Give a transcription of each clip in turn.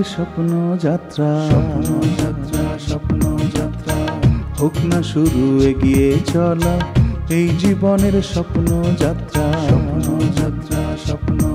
স্বপ্ন যাত্রা। স্বপ্ন যাত্রা স্বপ্ন যাত্রা। হোক না শুরু এগিয়ে চলা। এই জীবনের স্বপ্ন যাত্রা। স্বপ্ন যাত্রা স্বপ্ন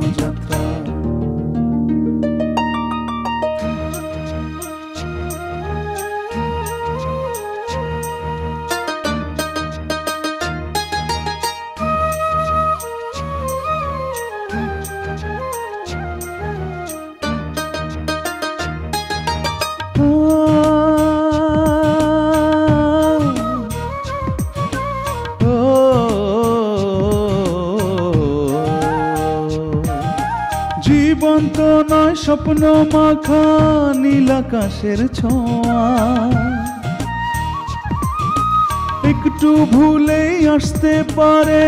স্বপ্ন মাখা নীল আকাশের ছোঁয়া। একটু ভুলেই আসতে পারে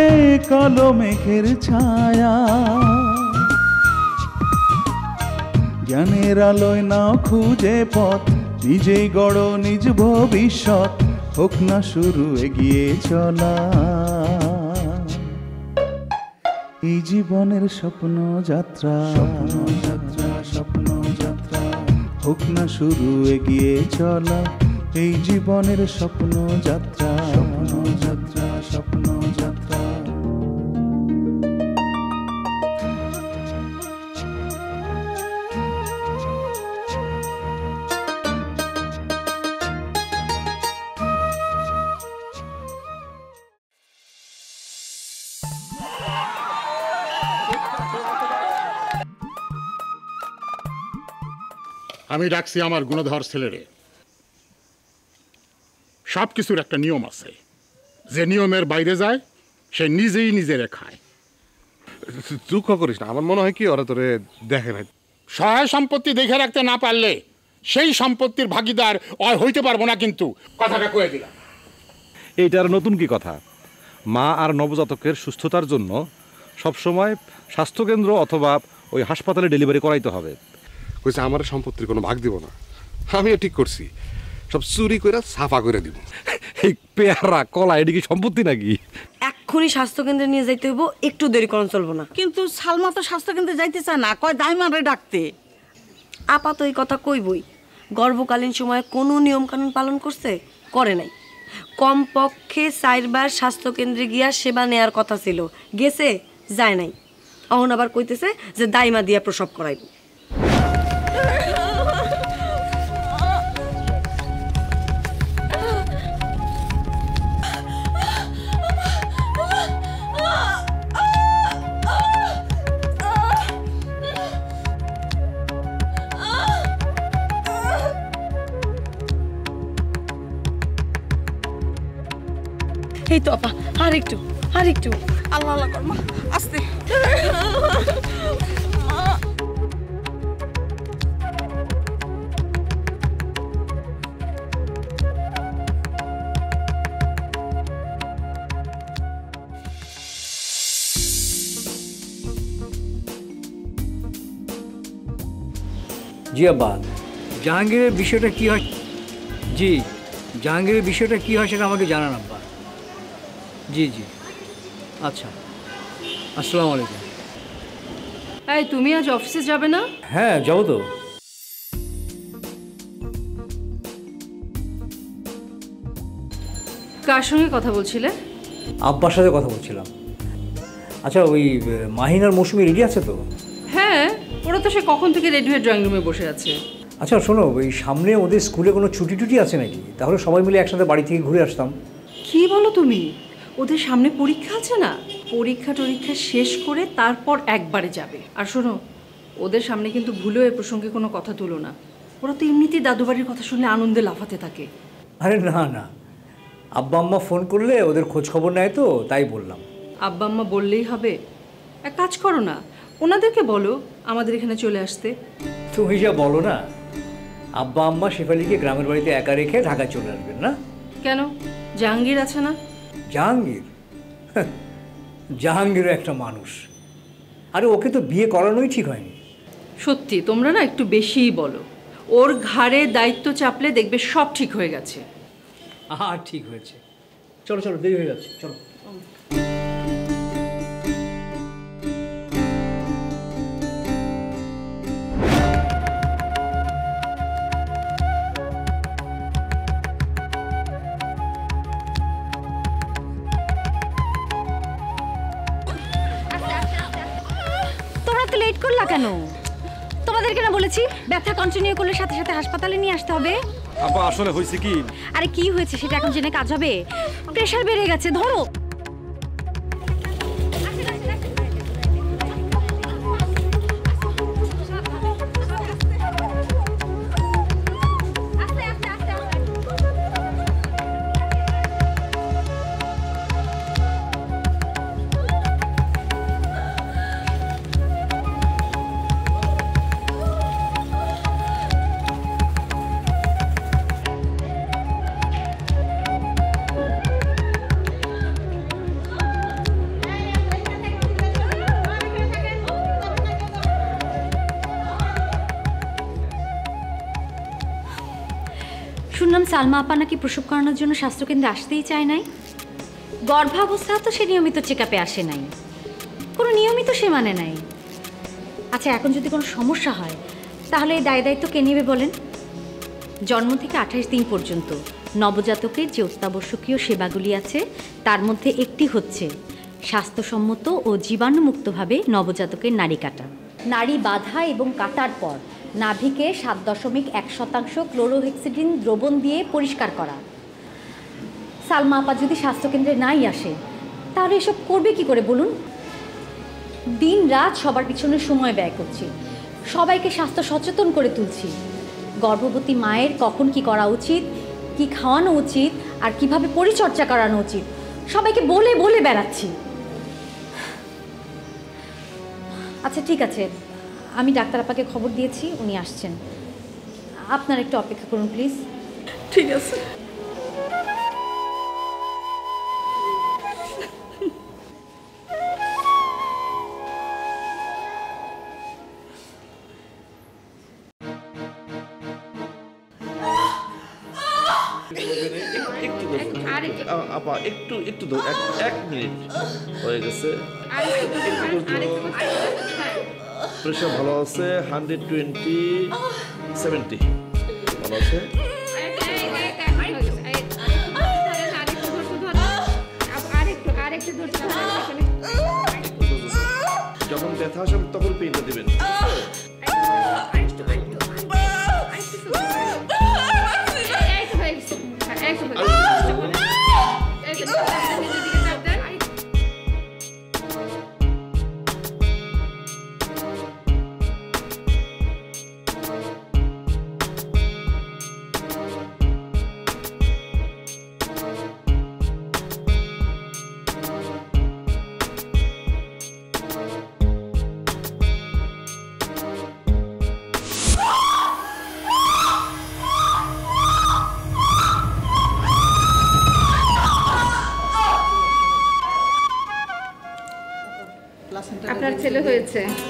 কালো মেঘের ছায়া। জ্ঞানের আলোয় না খুঁজে পথ, নিজেই গড় নিজ ভবিষ্যৎ, হোক না শুরু এগিয়ে চলা। এই জীবনের স্বপ্ন যাত্রা। স্বপ্ন যাত্রা। হোক না শুরু এগিয়ে চলা। এই জীবনের স্বপ্ন যাত্রা আমি ডাকছি আমার গুণধর ছেলেরে। সব কিছুর একটা নিয়ম আছে। যে নিয়মের বাইরে যায় সে নিজেই নিজেরে খায়। দুঃখ করিস না আমার মনে হয় কি ওরা তোরে দেখে নাই। সহায় সম্পত্তি দেখে রাখতে না পারলে সেই সম্পত্তির ভাগিদার অয় হইতে পারব না কিন্তু। কথাটা কয়ে দিলাম। এইটার নতুন কি কথা? মা আর নবজাতকের সুস্থতার জন্য সবসময় স্বাস্থ্যকেন্দ্র অথবা ওই হাসপাতালে ডেলিভারি করাইতে হবে। কইছে আমার সম্পত্তির কোনো ভাগ দিব না। আমিও ঠিক করছি। সব চুরি করে সাফা করে দিব। এই পেয়ারা কলা এটি কি সম্পত্তি নাকি? এক্ষুনি স্বাস্থ্যকেন্দ্রে নিয়ে যাইতে হইব একটু দেরি করন চলবো না। কিন্তু সালমা তো স্বাস্থ্যকেন্দ্রে যাইতে চায় না কয় দাইমারে ডাকতে। আপাত এই কথা কইবই গর্ভকালীন সময়ে কোনো নিয়মকানুন পালন করছে? করে নাই। কমপক্ষে চারবার স্বাস্থ্যকেন্দ্রে গিয়া সেবা নেয়ার কথা ছিল গেছে যায় নাই। অহন আবার কইতেছে যে দাইমা দিয়া প্রসব করাইব। এই তো আপা আর একটু আল্লাহ আল্লাহ কর মা আস্তে। জি আব্বা জাহাঙ্গীরের বিষয়টা কি হয়? জি জাহাঙ্গীরের বিষয়টা কি হয় সেটা আমাকে জানান আব্বা। জি জি। আচ্ছা আসসালামু আলাইকুম। এই তুমি আজ অফিসে যাবে না? হ্যাঁ যাব তো। কার সঙ্গে কথা বলছিলে? আব্বার সাথে কথা বলছিলাম। আচ্ছা ওই মাহিনার মৌসুমি রেডি আছে তো? ওরা তো সে কখন থেকে রেডি হয়ে ড্রয়িং রুমে বসে আছে। আচ্ছা শোনো ওই সামনে ওদের স্কুলে কোনো ছুটি টুটি আছে নাকি? তাহলে সবাই মিলে একসাথে বাড়ি থেকে ঘুরে আসতাম। কি বলো তুমি? ওদের সামনে পরীক্ষা আছে না? পরীক্ষা টরীক্ষা শেষ করে তারপর একবারে যাবে। আর শোনো ওদের সামনে কিন্তু ভুলেও এ প্রসঙ্গে কোনো কথা তুলো না। ওরা তো এমনিতেই দাদু বাড়ির কথা শুনলে আনন্দে লাফাতে থাকে। আরে না না। আব্বা আম্মা ফোন করলে ওদের খোঁজ খবর নেয় তো তাই বললাম। আব্বা আম্মা বললেই হবে। এক কাজ করো না ওনাদেরকে বলো আমাদের এখানে চলে আসতে। তুমি যা বলো না আব্বা আম্মা শেফালিকে গ্রামের বাড়িতে একা রেখে ঢাকায় চলে আসবেন না? কেন? জাহাঙ্গীর আছে না? জাহাঙ্গীর? জাহাঙ্গীরও একটা মানুষ। আরে ওকে তো বিয়ে করানোই ঠিক হয়নি। সত্যি তোমরা না একটু বেশিই বলো। ওর ঘাড়ে দায়িত্ব চাপলে দেখবে সব ঠিক হয়ে গেছে। আহা ঠিক হয়েছে। চলো চলো দেরি হয়ে যাচ্ছে। চলো। ব্যথা কন্টিনিউ করলে সাথে সাথে হাসপাতালে নিয়ে আসতে হবে? আপা আসলে হয়েছে কি? আরে কি হয়েছে সেটা এখন জেনে কাজ হবে? প্রেশার বেড়ে গেছে ধরো। সালমা আপা নাকি প্রসব করানোর জন্য স্বাস্থ্যকেন্দ্রে আসতেই চায় নাই? গর্ভাবস্থা তো সে নিয়মিত চেক আসে নাই। কোনো নিয়মিত সে মানে নাই। আচ্ছা এখন যদি কোনো সমস্যা হয়, তাহলে এই দায় দায়িত্ব কে নেবে বলেন? জন্ম থেকে আঠাশ দিন পর্যন্ত নবজাতকের যে অত্যাবশ্যকীয় সেবাগুলি আছে, তার মধ্যে একটি হচ্ছে স্বাস্থ্যসম্মত ও জীবাণুমুক্তভাবে নবজাতকের নারী কাটা। নারী বাধা এবং কাটার পর নাভিকে সাত দশমিক এক শতাংশ ক্লোরোহেক্সিডিন দ্রবণ দিয়ে পরিষ্কার করা। সালমা আপা যদি স্বাস্থ্যকেন্দ্রে নাই আসে, তাহলে এসব করবে কি করে বলুন? দিন রাত সবার পিছনে সময় ব্যয় করছি। সবাইকে স্বাস্থ্য সচেতন করে তুলছি। গর্ভবতী মায়ের কখন কি করা উচিত, কি খাওয়ানো উচিত, আর কীভাবে পরিচর্যা করানো উচিত, সবাইকে বলে বলে বেড়াচ্ছি। আচ্ছা ঠিক আছে। আমি ডাক্তার আপাকে খবর দিয়েছি উনি আসছেন। আপনার একটু অপেক্ষা করুন প্লিজ। ঠিক আছে। আপা একটু একটু এক মিনিট হয়ে গেছে। প্রেশার ভালো আছে? Hundred twenty seventy. ভালো আছে? যখন ব্যথা আসবে তখন পেনটা দিবেন। আপনার ছেলে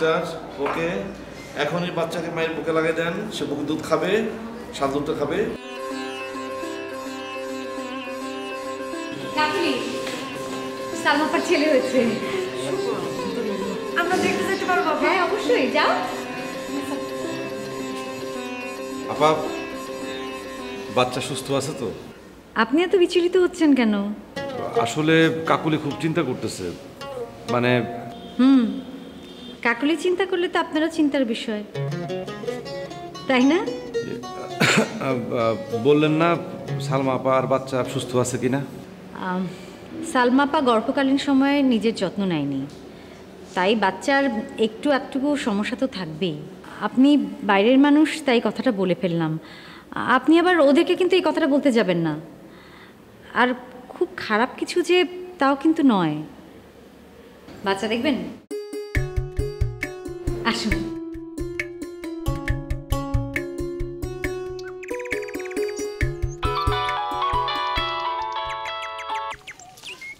সিস্টার ওকে। এখনই বাচ্চাকে মায়ের বুকে লাগিয়ে দেন। সে বুকে দুধ খাবে সাত দুধটা খাবে। কাকুলি সালমাপার ছেলে হয়েছে। আমরা দেখতে যেতে পারব হ্যাঁ অবশ্যই যাও। আপা বাচ্চা সুস্থ আছে তো? আপনি এত বিচলিত হচ্ছেন কেন? আসলে কাকুলি খুব চিন্তা করতেছে। মানে হুম। কাকুলি চিন্তা করলে তো আপনারা চিন্তার বিষয়। তাই না? বললেন না সালমা আপা আর বাচ্চা সুস্থ আছে কিনা? আম, সালমাপা গর্ভকালীন সময়ে নিজের যত্ন নেয়নি। তাই বাচ্চার একটু একটুকু সমস্যা তো থাকবেই। আপনি বাইরের মানুষ তাই কথাটা বলে ফেললাম। আপনি আবার ওদেরকে কিন্তু এই কথাটা বলতে যাবেন না। আর খুব খারাপ কিছু যে তাও কিন্তু নয়। বাচ্চা দেখবেন? আসুন।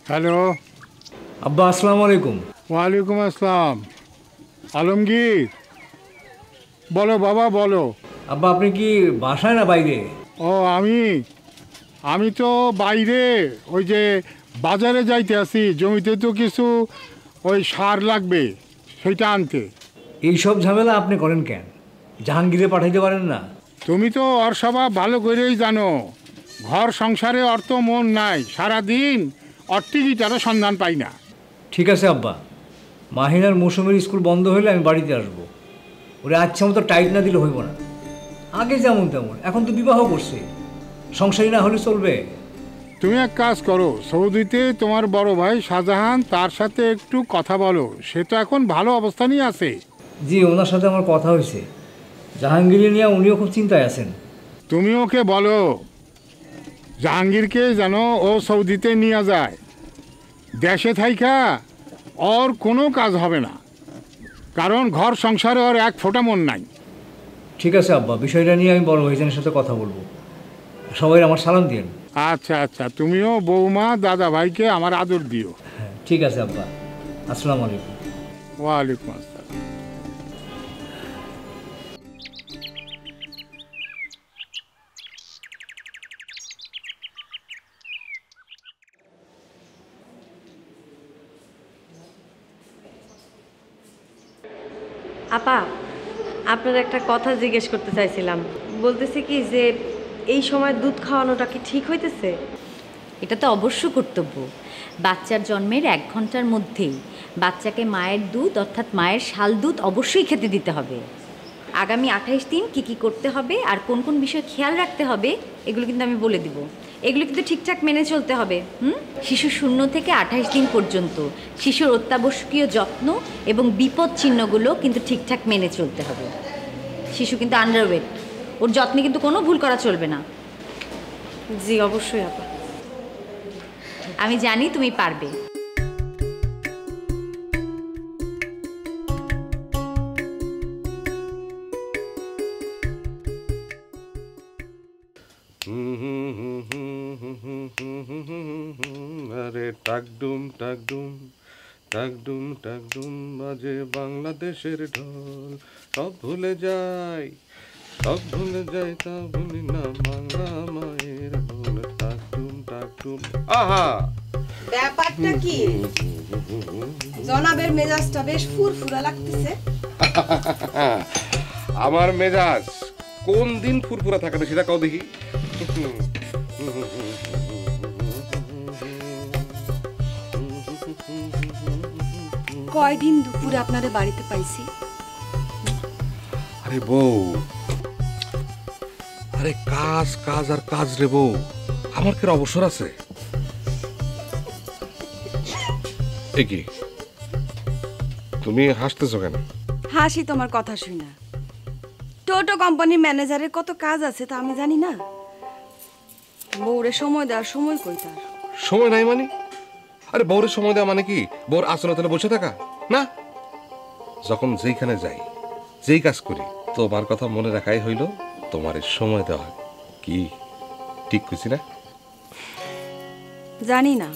হ্যালো। আব্বা আসসালামু আলাইকুম। ওয়ালাইকুম আসসালাম। আলমগীর বলো বাবা বলো। আব্বা আপনি কি বাসায় না বাইরে? ও আমি আমি তো বাইরে ওই যে বাজারে যাইতে আসি জমিতে তো কিছু ওই সার লাগবে সেটা আনতে। এইসব ঝামেলা আপনি করেন কেন? জাহাঙ্গীরে পাঠাইতে পারেন না। তুমি তো ওর স্বভাব ভালো করেই জানো ঘর সংসারে অর্থ মন নাই সারাদিন অট্টিগিটারও সন্ধান পাই না। ঠিক আছে আব্বা মাহিনার মৌসুমের স্কুল বন্ধ হলে আমি বাড়িতে আসব। ওরে আচ্ছা মতো টাইট না দিলে হইব না। আগে যেমন তেমন এখন তো বিবাহ করছে। সংসারী না হলে চলবে। তুমি এক কাজ করো সৌদিতে তোমার বড় ভাই শাহজাহান তার সাথে একটু কথা বলো সে তো এখন ভালো অবস্থানই আছে। জি ওনার সাথে আমার কথা হয়েছে। জাহাঙ্গীর নিয়ে উনিও খুব চিন্তায় আছেন। তুমি ওকে বলো জাহাঙ্গীরকে যেন ও সৌদিতে নিয়ে যায়। দেশে থাইকা ওর কোনো কাজ হবে না। কারণ ঘর সংসারে ওর এক ফোটা মন নাই। ঠিক আছে আব্বা বিষয়টা নিয়ে আমি বড় ভাইজানের সাথে কথা বলব। সবাই আমার সালাম দিন আচ্ছা আচ্ছা তুমিও বৌমা দাদা ভাইকে আমার আদর দিও। ঠিক আছে আব্বা। আসসালামু আলাইকুম। ওয়ালাইকুম আসসালাম। আপা, আপনার একটা কথা জিজ্ঞেস করতে চাইছিলাম। বলতেছি কি যে, এই সময় দুধ খাওয়ানোটা কি ঠিক হইতেছে? এটা তো অবশ্য কর্তব্য। বাচ্চার জন্মের এক ঘণ্টার মধ্যেই বাচ্চাকে মায়ের দুধ অর্থাৎ মায়ের শাল দুধ অবশ্যই খেতে দিতে হবে। আগামী আঠাইশ দিন কি কি করতে হবে আর কোন কোন বিষয় খেয়াল রাখতে হবে এগুলো কিন্তু আমি বলে দিব। এগুলো কিন্তু ঠিকঠাক মেনে চলতে হবে হুম? শিশু শূন্য থেকে আঠাইশ দিন পর্যন্ত শিশুর অত্যাবশ্যকীয় যত্ন এবং বিপদ চিহ্নগুলো কিন্তু ঠিকঠাক মেনে চলতে হবে। শিশু কিন্তু আন্ডারওয়েট ওর যত্নে কিন্তু কোনো ভুল করা চলবে না। জি অবশ্যই আপা। আমি জানি তুমি পারবে। আরে টাকডুম টাকডুম টাকডুম টাকডুম বাজে বাংলাদেশের ঢোল সব ভুলে যাই সব ভুলে যাই তা ভুলি না বাংলা মায়ের ভুল টাকডুম টাকডুম আহা ব্যাপারটা কি জনাবের মেজাজটা বেশ ফুরফুরা লাগতেছে আমার মেজাজ কোন দিন ফুরফুরা থাকে সেটা কাউ দেখি কয়দিন দুপুরে আপনাদের বাড়িতে পাইছি? আরে বউ। আরে কাজ কাজ আর কাজ রে বউ। আমার কি অবসর আছে? কি? তুমি হাসতেছো কেন? হাসি তোমার কথা শুই না। টোটো কোম্পানির ম্যানেজারের কত কাজ আছে তা আমি জানি না। বউরে সময় দেওয়ার সময় কই তার? সময় নাই মানে? আরে বউরের সময় দেওয়া মানে কি? বউর আসলে তাহলে বসে থাকা? না? যখন যেইখানে যাই যেই কাজ করি তোমার কথা মনে রাখাই হইল তোমার সময় দেওয়া। কি? ঠিক কইছি না? জানি না।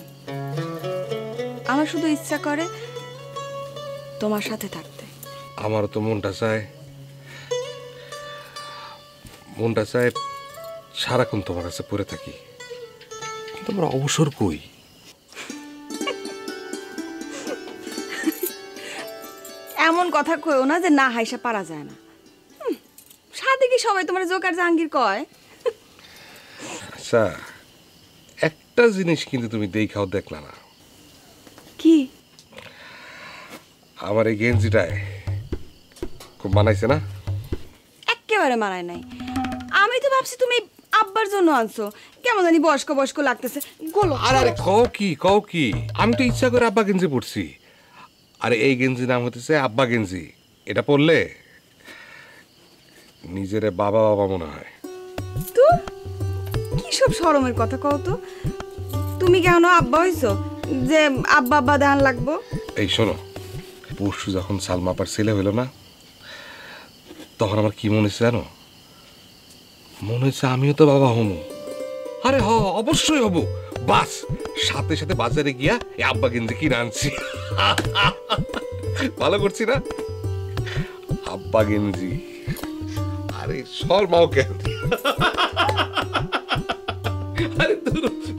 আমার শুধু ইচ্ছা করে তোমার সাথে থাকতে। আমারও তো মনটা চায়। মনটা চায় সারাক্ষণ তোমার কাছে পড়ে থাকি। তোমার অবসর কই? এমন কথা কইও না যে না হাইসা পারা যায় না। সাথে কি সবাই তোমার জোকার জাহাঙ্গীর কয়? আচ্ছা একটা জিনিস কিন্তু তুমি দেখাও দেখলা না। কি? আমার এই গেঞ্জিটায় খুব মানাইছে না? একেবারে মানায় নাই। আমি তো ভাবছি তুমি জন্য আনছো। কেমন জানি বয়স্ক বয়স্ক লাগতেছে। গোলো আরে আরে কও কি কও কি? আমি তো ইচ্ছা করে আব্বা গেঞ্জি পরছি। আরে এই গেঞ্জি নাম হতেছে আব্বা গেঞ্জি। এটা পরলে নিজেরে বাবা বাবা মনে হয়। তো? কি সব শরমের কথা কও তো? তুমি কেন আব্বা হইছো? যে আব্বা আব্বা লাগবো? এই শোনো পরশু যখন সালমা আপার ছেলে হইল না তখন আমার কি মনে হচ্ছে জানো? মনে হচ্ছে আমিও তো বাবা হমু আরে হ, অবশ্যই হব। বাস, সাথে সাথে বাজারে গিয়া এই আব্বা গেঞ্জি কিনে আনছি। ভালো করছি না? আব্বা গেঞ্জি। আরে, শর্মাও কেন? আরে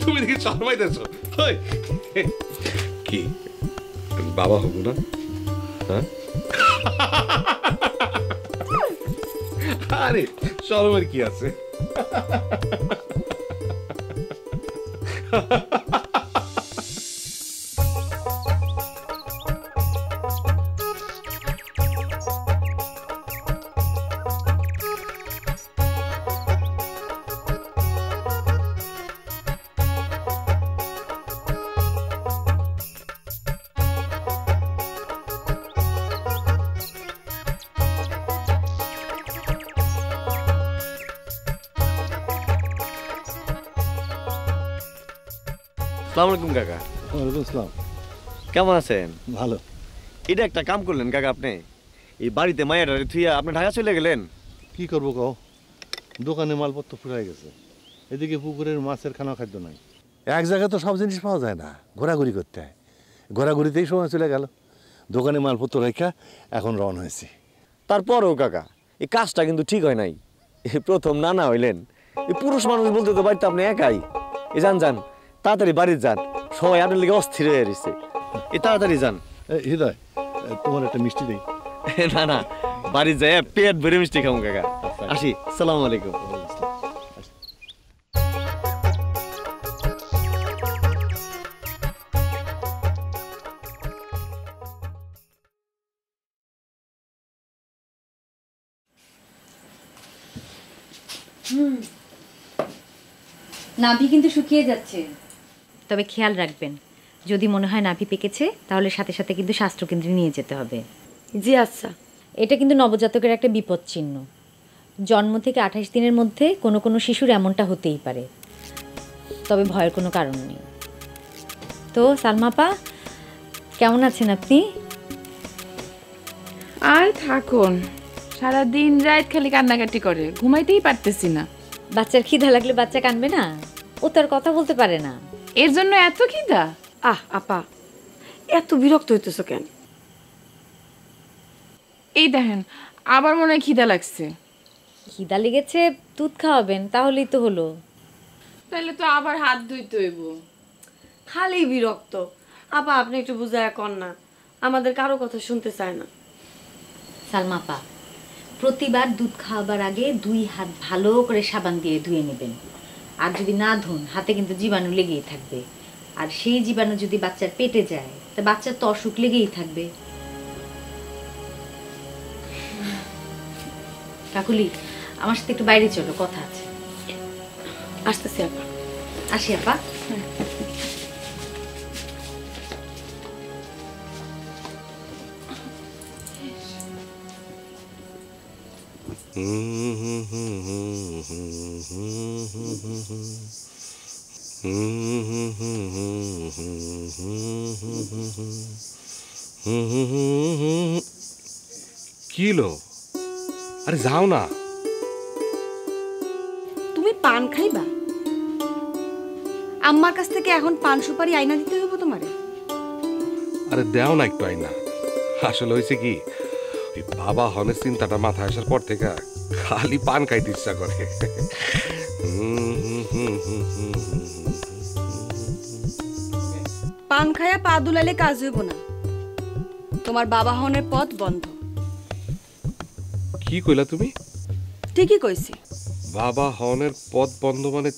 তুমি দেখি শর্মাইতেছ। কি? বাবা হব না? হ্যাঁ? আরে শরমের কি আছে? সালাম আলাইকুম কাকা। ওয়ালাইকুম আসসালাম। কেমন আছেন? ভালো। এটা একটা কাম করলেন কাকা আপনি। এই বাড়িতে মায়ের থুইয়া আপনি ঢাকা চলে গেলেন? কি করব কও? দোকানে মালপত্র ফুরাই গেছে। এদিকে পুকুরের মাছের খানা খাদ্য নাই। এক জায়গায় তো সব জিনিস পাওয়া যায় না ঘোরাঘুরি করতে। হয় ঘোরাঘুরিতেই সময় চলে গেল। দোকানে মালপত্র রেখা এখন রওনা হয়েছি। তারপরেও কাকা এই কাজটা কিন্তু ঠিক হয় নাই। এই প্রথম নানা হইলেন। এই পুরুষ মানুষ বলতে তো বাড়িতে আপনি একাই। এ যান যান। তাড়াতাড়ি বাড়িতে যান। সবাই আপনার লিগে অস্থির হয়ে রয়েছে। এই তাড়াতাড়ি যান। হৃদয় তোমার একটা মিষ্টি নেই না না বাড়ি যায় পেট ভরে মিষ্টি খাব কাকা। আসি সালাম আলাইকুম। নাভি কিন্তু শুকিয়ে যাচ্ছে। তবে খেয়াল রাখবেন যদি মনে হয় নাভি পেকেছে তাহলে সাথে সাথে কিন্তু স্বাস্থ্যকেন্দ্রে নিয়ে যেতে হবে। জি আচ্ছা। এটা কিন্তু নবজাতকের একটা বিপদ চিহ্ন জন্ম থেকে আঠাশ দিনের মধ্যে কোনো কোনো শিশুর এমনটা হতেই পারে। তবে ভয়ের কোনো কারণ নেই। তো সালমাপা কেমন আছেন আপনি? আর থাকুন। সারা দিন রাত খালি কান্নাকাটি করে ঘুমাইতেই পারতেছি না। বাচ্চার খিদা লাগলে বাচ্চা কানবে না? ও তার কথা বলতে পারে না। এর জন্য এত খিদা আহ আপা এত বিরক্ত হইতেছো কেন? এই দেখেন আবার মনে হয় খিদা লাগছে। খিদা লেগেছে দুধ খাওয়াবেন তাহলেই তো হলো। তাহলে তো আবার হাত ধুইতে হইব। খালি বিরক্ত। আপা আপনি একটু বুঝায় কর না। আমাদের কারও কথা শুনতে চায় না। সালমাপা প্রতিবার দুধ খাওয়াবার আগে দুই হাত ভালো করে সাবান দিয়ে ধুয়ে নেবেন। আর যদি না ধুন হাতে কিন্তু জীবাণু লেগেই থাকবে। আর সেই জীবাণু যদি বাচ্চার পেটে যায় তা বাচ্চার তো অসুখ লেগেই থাকবে। কাকুলি আমার সাথে একটু বাইরে চলো কথা আছে। আসতেছি আপা। আসি আপা। কিলো? আরে যাও না। তুমি পান খাইবা? আম্মার কাছ থেকে এখন পান সুপারি আইনা দিতে হইব তোমারে? আরে দেও না একটু আইনা। আসলে হয়েছে কি ওই বাবা হনের চিন্তাটা মাথায় আসার পর থেকে খালি পান খাইতে ইচ্ছা করে। পান খায়া পা দুলাইলে কাজ হইব না। তোমার বাবা হনের পথ বন্ধ। কি কইলা তুমি? ঠিকই কইছি। বাবা হনের পথ বন্ধ মানে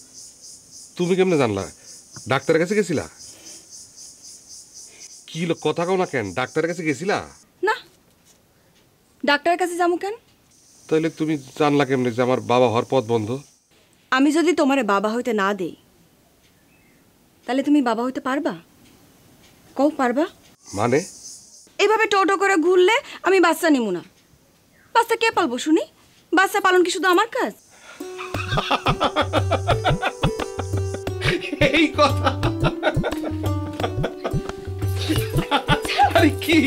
তুমি কেমনে জানলা? ডাক্তারের কাছে গেছিলা? কি কথা কও না কেন? ডাক্তারের কাছে গেছিলা? না। ডাক্তারের কাছে যাব কেন? তাহলে তুমি জানলা কেমনে যে আমার বাবা হওয়ার পথ বন্ধ? আমি যদি তোমারে বাবা হইতে না দেই তাহলে তুমি বাবা হইতে পারবা? কও পারবা? মানে? এইভাবে টোটো করে ঘুরলে আমি বাচ্চা নিমু না। বাচ্চা কে পালবো শুনি? বাচ্চা পালন কি শুধু আমার কাজ? এই কথা। আরে কি?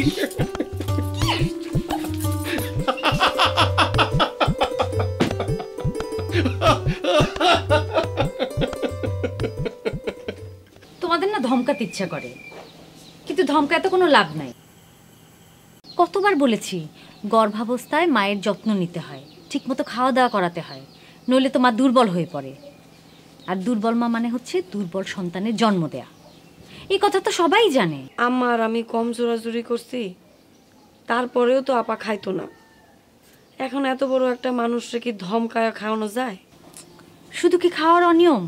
ধমকাতে ইচ্ছা করে। কিন্তু ধমকায় তো কোনো লাভ নাই। কতবার বলেছি গর্ভাবস্থায় মায়ের যত্ন নিতে হয় ঠিকমতো খাওয়া দাওয়া করাতে হয় নইলে তো মা দুর্বল হয়ে পড়ে। আর দুর্বল মা মানে হচ্ছে দুর্বল সন্তানের জন্ম দেয়া। এই কথা তো সবাই জানে। আমার আমি কম জোরাজুরি করছি তারপরেও তো আপা খাইতো না। এখন এত বড় একটা মানুষকে কি ধমকায় খাওয়ানো যায়? শুধু কি খাওয়ার অনিয়ম?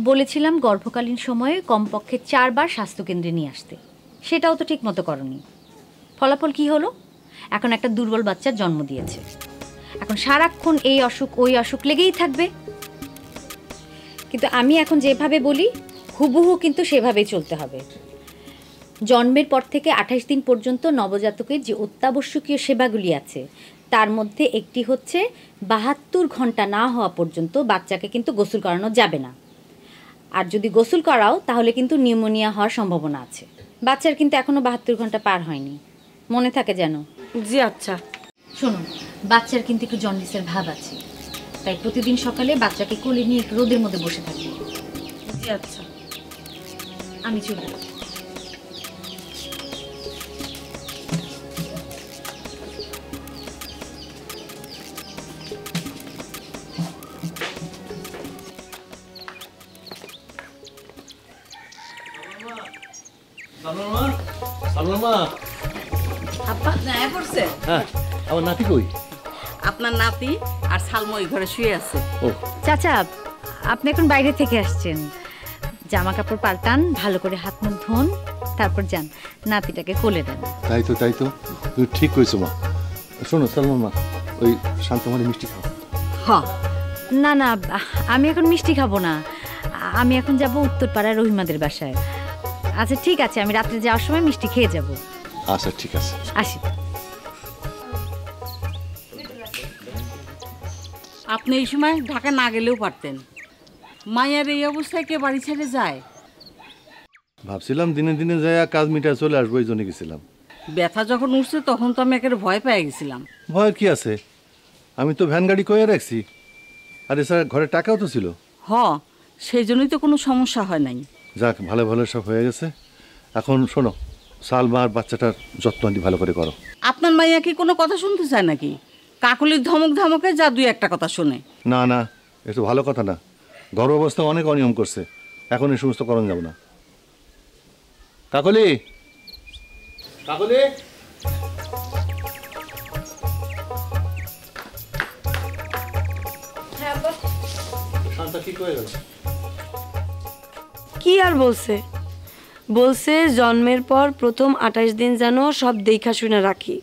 বলেছিলাম গর্ভকালীন সময়ে কমপক্ষে চারবার স্বাস্থ্যকেন্দ্রে নিয়ে আসতে। সেটাও তো ঠিক মতো করনি। ফলাফল কি হলো? এখন একটা দুর্বল বাচ্চার জন্ম দিয়েছে। এখন সারাক্ষণ এই অসুখ, ওই অসুখ লেগেই থাকবে। কিন্তু আমি এখন যেভাবে বলি, হুবহু কিন্তু সেভাবেই চলতে হবে। জন্মের পর থেকে আঠাশ দিন পর্যন্ত নবজাতকের যে অত্যাবশ্যকীয় সেবাগুলি আছে, তার মধ্যে একটি হচ্ছে বাহাত্তর ঘণ্টা না হওয়া পর্যন্ত বাচ্চাকে কিন্তু গোসল করানো যাবে না। আর যদি গোসল করাও তাহলে কিন্তু নিউমোনিয়া হওয়ার সম্ভাবনা আছে। বাচ্চার কিন্তু এখনও বাহাত্তর ঘণ্টা পার হয়নি। মনে থাকে যেন। জি আচ্ছা। শোনো বাচ্চার কিন্তু একটু জন্ডিসের ভাব আছে। তাই প্রতিদিন সকালে বাচ্চাকে কোলে নিয়ে একটু রোদের মধ্যে বসে থাকি জি আচ্ছা। আমি চলে আমার নাতি কই? আপনার নাতি আর সালমা ওই ঘরে শুয়ে আছে। ও। চাচা আপনি এখন বাইরে থেকে আসছেন। জামা কাপড় পাল্টান ভালো করে হাত মুখ ধোন তারপর যান। নাতিটাকে কোলে দেন। তাই তো তাই তো। তুমি ঠিক কইছো মা। শোনো সালমান মা ওই শান্তমারি মিষ্টি খাও। হ। না না আমি এখন মিষ্টি খাব না। আমি এখন যাব উত্তরপাড়ার রহিমাদের বাসায়। আচ্ছা ঠিক আছে আমি রাত্রে যাওয়ার সময় মিষ্টি খেয়ে যাব। আচ্ছা ঠিক আছে। আসি। আপনি এই সময় ঢাকা না গেলেও পারতেন। মায়ের এই অবস্থায় কে বাড়ি ছেড়ে যায়? ভাবছিলাম দিনে দিনে যাই কাজ মিটায় চলে আসব এই জন্য গেছিলাম। ব্যথা যখন উঠছে তখন তো আমি একেবারে ভয় পেয়ে গেছিলাম। ভয়ের কি আছে? আমি তো ভ্যান গাড়ি কয়ে রাখছি। আর এছাড়া ঘরে টাকাও তো ছিল। হ সেই জন্যই তো কোনো সমস্যা হয় নাই। যাক ভালো ভালো সব হয়ে গেছে। এখন শোনো সালমা আর বাচ্চাটার যত্ন আদি ভালো করে করো। আপনার মাইয়া কি কোনো কথা শুনতে চায় নাকি? কাকুলির ধমক ধমকে যা দুই একটা কথা শোনে। না না এটা ভালো কথা না। গর্ভাবস্থা অনেক অনিয়ম করছে। এখন এই সমস্ত করণ যাব না। কাকলি? কাকলি? হয়ে কি আর বলছে? বলছে জন্মের পর প্রথম আঠাশ দিন যেন সব দেখা শুনে রাখি।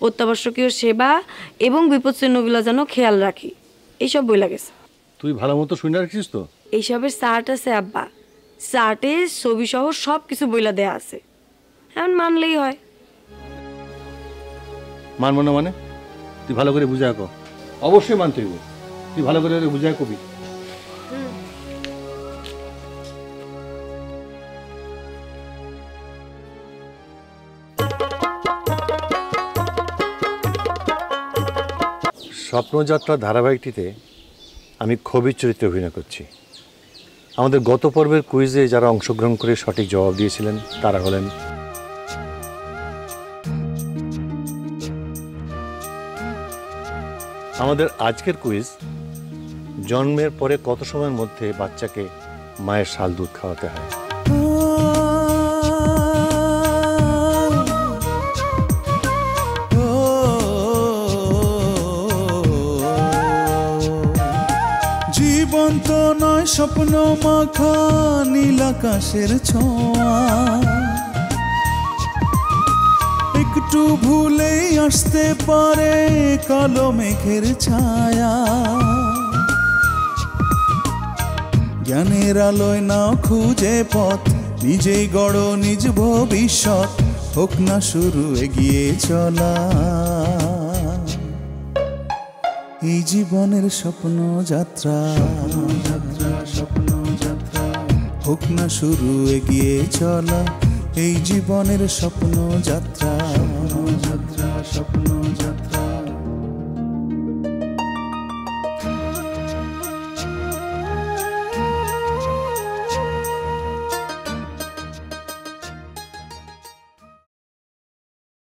অত্যাবশ্যকীয় সেবা এবং বিপদচিহ্নগুলো যেন খেয়াল রাখি। এইসব বই লাগেছে। তুই ভালো মতো শুনে রাখিস তো? এইসবের চার্ট আছে আব্বা। চার্টে ছবি সহ সব কিছু বইলা দেয়া আছে। এখন মানলেই হয়। মানব না মানে? তুই ভালো করে বুঝায় কো। অবশ্যই মানতে হইব। তুই ভালো করে বুঝায় কবি। স্বপ্নযাত্রা ধারাবাহিকটিতে আমি কবির চরিত্রে অভিনয় করছি। আমাদের গত পর্বের কুইজে যারা অংশগ্রহণ করে সঠিক জবাব দিয়েছিলেন, তারা হলেন আমাদের আজকের কুইজ, জন্মের পরে কত সময়ের মধ্যে বাচ্চাকে মায়ের শাল দুধ খাওয়াতে হয়? স্বপ্ন মাখা নীল আকাশের ছোঁয়া। একটু ভুলেই আসতে পারে কালো মেঘের ছায়া। জ্ঞানের আলোয় না খুঁজে পথ, নিজেই গড় নিজ ভবিষ্যৎ, হোক না শুরু এগিয়ে চলা। এই জীবনের স্বপ্ন যাত্রা যাত্রা স্বপ্ন যাত্রা হোক না শুরু এগিয়ে চলা। এই জীবনের স্বপ্ন যাত্রা।